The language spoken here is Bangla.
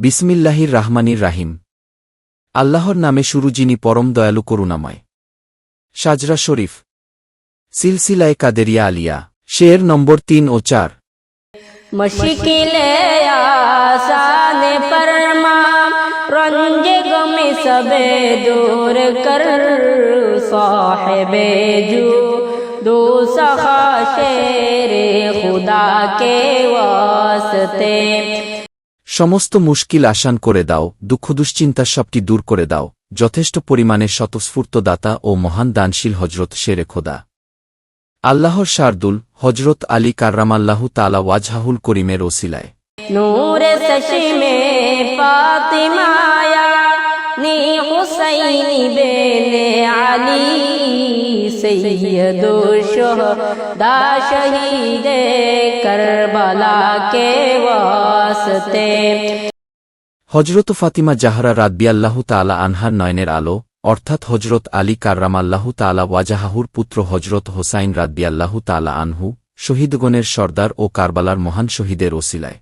বিসমিল্লাহির রাহমানির রাহিম আল্লাহর নামে শুরু যিনি পরম দয়ালু করুণাময় সাজরা শরীফ সিলসিলায় কাদেরিয়া আলিয়া শের নম্বর তিন ও চার मुश्किल आसान परमा रंज गम सबे दूर कर साहिबे जू दो सखा शेर खुदा के वास्ते সমস্ত মুশকিল আসান করে দাও, দুঃখ দুশ্চিন্তা সবটি দূর করে দাও, যথেষ্ট পরিমাণে স্বতঃস্ফূর্ত দাতা ও মহান দানশীল হজরত শেরে খোদা। আল্লাহর শার্দুল হজরত আলী কার্রামাল্লাহু তালা ওয়াজহাহুল করিমের ওসিলায়। সৈয়দ হজরত ফাতিমা জাহরা রাদবিয়াল্লাহ তালা আনহার নয়নের আলো, অর্থাৎ হজরত আলী কার্রামাল্লাহু তালা ওয়াজাহাহুর পুত্র হজরত হোসাইন রাদবিয়াল্লাহু তালা আনহু, শহীদগণের সর্দার ও কারবালার মহান শহীদের ওসিলায়।